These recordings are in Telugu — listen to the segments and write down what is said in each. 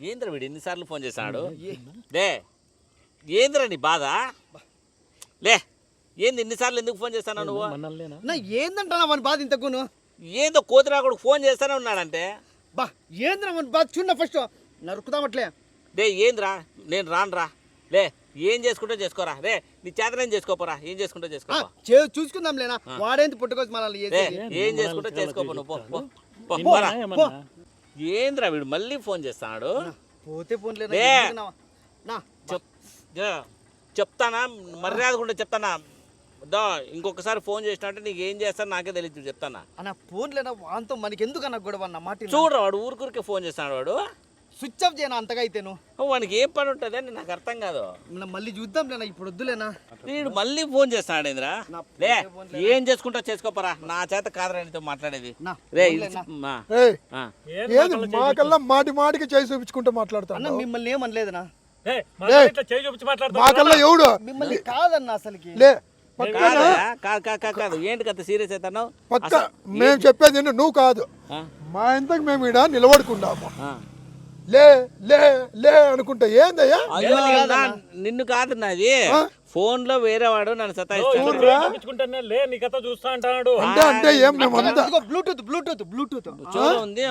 ఏంద్ర వీడు ఎన్నిసార్లు ఫోన్ చేశాడు? లే ఏంద్ర నీ బాధ? లే ఏంది ఎన్నిసార్లు ఎందుకు ఫోన్ చేస్తాను నువ్వు? నా ఏందంటా మన బాధ ఇంతకును ఏందో కోతిరా కూడా ఫోన్ చేస్తానే ఉన్నాడంటే? బా ఏంద్రా మన బాధ? చూడ ఫస్ట్. నరుకుదాం అట్లే. డే ఏంద్రా? నేను రానురా. లే ఏం చేసుకుంటా చేసుకోరా. రే నీ చేతనేం చేసుకోపోరా? ఏం చేసుకుంటా ఆ, చేసుకోపో. చే- చూసుకుందాం లేనా వాడేంటి పుట్టుకొచ్చి మనల్ని ఏం చేసుకుంటా చేసుకోపో నువ్వు పో, ఏంద్రా వీడు మళ్ళీ ఫోన్ చేస్తాడు పోతే ఫోన్ చెప్తానా? మర్యాద కూడా చెప్తానా? దా ఇంకొకసారి ఫోన్ చేసినట్టు నీకు ఏం చేస్తాను నాకే తెలియదు చెప్తానా? అన్న ఫోన్ లేనా? వాంతో మనకి ఎందుకు అన్న గొడవ అన్న మాట. చూడరా వాడు ఊరికూరికే ఫోన్ చేస్తాడు వాడు. స్విచ్ ఆఫ్ చేయను అంతగా అయితేను ఓ, వానికి ఏం పని ఉంటుంది అని నాకు అర్థం కాదు. మన మళ్ళీ చూద్దాం లేనా ఇప్పుడు వద్దులేనా? వీడు మళ్ళీ ఫోన్ చేస్తాడు ఏంద్రా లే ఏం చేసుకుంటా చేసుకోపరా. నా చేత కాదురా నీతో మాట్లాడేది. రే. ఏది మాకల్లా మాటి మాటికి చేయి చూపించుకుంటూ అన్న మాట్లాడుతాను మిమ్మల్ని ఏమనలేదనా మాకల్లా ఎవడు? మిమ్మల్ని కాదన్న అసలుకి. లే పక్కన కాదా? కాదు కాదు కాదు కాదు ఏంటి అంత సీరియస్ అవుతాను పక్క మేము చెప్పేది నువ్వు కాదు. మా ఇంతకు మేము ఈడ నిలబడుకున్నాము. లే లే లే అనుకుంటా. ఏందయ్యా? నిన్ను కాదు నాది ఫోన్లో వేరే వాడు నన్ను సతాయిస్తాడు. చూపించుకుంటానే లే నీ కథ చూస్తా అంటాడు. అంటే అంటే ఏం మేమంతా బ్లూటూత్ బ్లూటూత్ బ్లూటూత్. ఉంది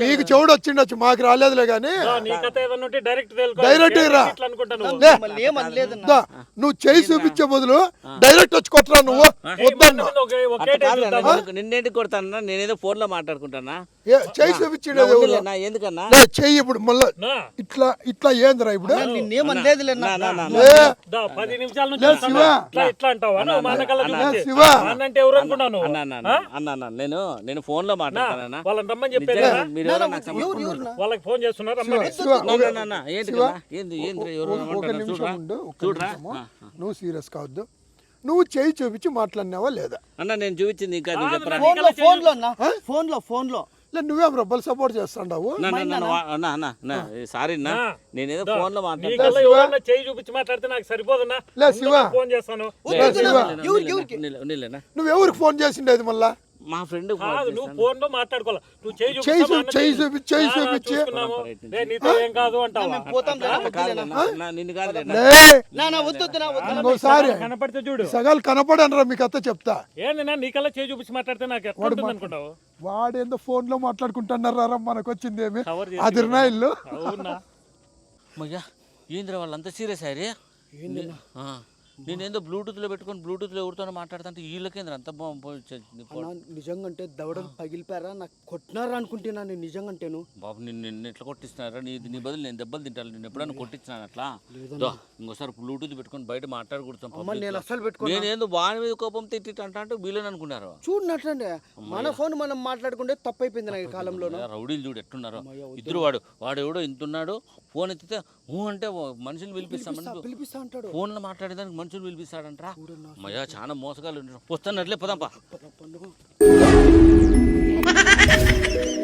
మీకు చెవుడు వచ్చిండొచ్చు మాకు రాలేదులే కానీ నీ కథ ఏదన్నా ఉంటే డైరెక్ట్ Direct రా. ఇట్లా అనుకుంటా నువ్వు? చేయి చూపించే బదులు డైరెక్ట్ వచ్చి కొట్టరా నువ్వు? వద్దన్నా. నిన్నేంటి కొడతానా నేనేదో ఫోన్లో మాట్లాడుకుంటానా? ఏ, చేయి నా ఎందుకన్నా? చెయ్యి ఇప్పుడు మళ్ళా ఇట్లా ఇట్లా ఏందిరా ఇప్పుడు? నిన్నేమనలేదులేనా నా, నా, నా, లే. దా, పది నిమిషాల నుంచి. ఇట్లా ఇట్లా అంటావా? నువ్వు మా అన్న కళ్ళ లే చూపించి శివ. మా అన్న అంటే ఎవరు అనుకున్నావు అన్న అన్న అన్న, అన్న అన్న నేను నేను ఫోన్లో మాట్లాడతానా వాళ్ళని రమ్మని ఎవరు వాళ్ళకి ఫోన్ చేస్తున్నారు. నువ్వు సీరియస్ కావద్దు. నువ్వు చేయి చూపించి మాట్లాడినావా లేదా? అన్న నేను చూపించింది ఇంకా ఫోన్లో ఫోన్లో అన్న ఫోన్లో ఫోన్ లే నువ్వేం రబ్బల్ సపోర్ట్ చేస్తాండావు? నా, నా, నా, నా, అన్న? అన్న. నా, సారీ. నేనేదో ఫోన్లో నీ మాట్లాడతా. కల్లా ఎవరన్నా చేయి చూపించి మాట్లాడితే నాకు సరిపోదన్నా. ఫోన్ చేస్తాను. నువ్వు ఎవరికి ఫోన్ చేసిండేది మళ్ళా? మా ఫ్రెండ్ కాదు నువ్వు ఫోన్లో మాట్లాడుకోవాలి. నువ్వు చేయి చేయి చూపిస్తా, మా చూ- అన్న చేయి చేయి- చూపించి చేయి ఆ, చూపించి చూసుకున్నాము. లే, నీతో ఏం కాదు అంటావా? పోతాం లేనా వద్దులేనా నిన్ను కాదు ఇంకోసారి. కనపడితే చూడు. సగాలు కనపడనరా మీకు అత్త చెప్తా. ఏందన్నా నీ కల్లా చేయి చూపించి మాట్లాడితే నాకు ఎట్లా ఉంటుంది అనుకుంటావు? వాడేందో ఫోన్లో మాట్లాడుకుంటున్నారా మనకు వచ్చింది ఏమి? అదిరినా ఇల్లు? అవునా? మయ్యా ఏంద్ర వాళ్ళంతా సీరియస్ అయ్యారే? ఆ, నేనేందో బ్లూటూత్లో పెట్టుకొని బ్లూటూత్లో ఎవరితో మాట్లాడుతుంటే వీళ్ళకేంద్ర అంత బాగుంది నిజంగా అంటే దవడలు పగిలిపారా నాకు కొట్టినారా అనుకుంటున్నా నేను నిజంగా అంటేను బాబు నిన్ను నిన్ను ఎట్లా కొట్టిస్తున్నారా? నీ నీ బదులు నేను దెబ్బలు తింటాను. నేను ఎప్పుడైనా కొట్టించినాను అట్లా? ఇంకోసారి బ్లూటూత్ పెట్టుకొని బయట మాట్లాడకూడతాం అమ్మ నేను అస్సలు పెట్టుకో నేనేందో వాడి మీద కోపం తిట్టి అంట వీళ్ళని అనుకున్నారు? చూడనట్లండి మన ఫోన్ మనం మాట్లాడుకుంటే తప్పైపోయింది నాకు ఆ రౌడీలు చూడు ఎట్టున్నారు. ఇద్దరు వాడు వాడు ఎవడో ఇంత ఉన్నాడు ఫోన్ ఎత్తితే ఊ అంటే మనుషులు పిలిపిస్తామని పిలిపిస్తా అంటాడు. ఫోన్లో మాట్లాడేదానికి మనుషులు పిలిపిస్తాడంట్రా. మయా చాలా మోసగాలు వస్తానట్లే పదంపా.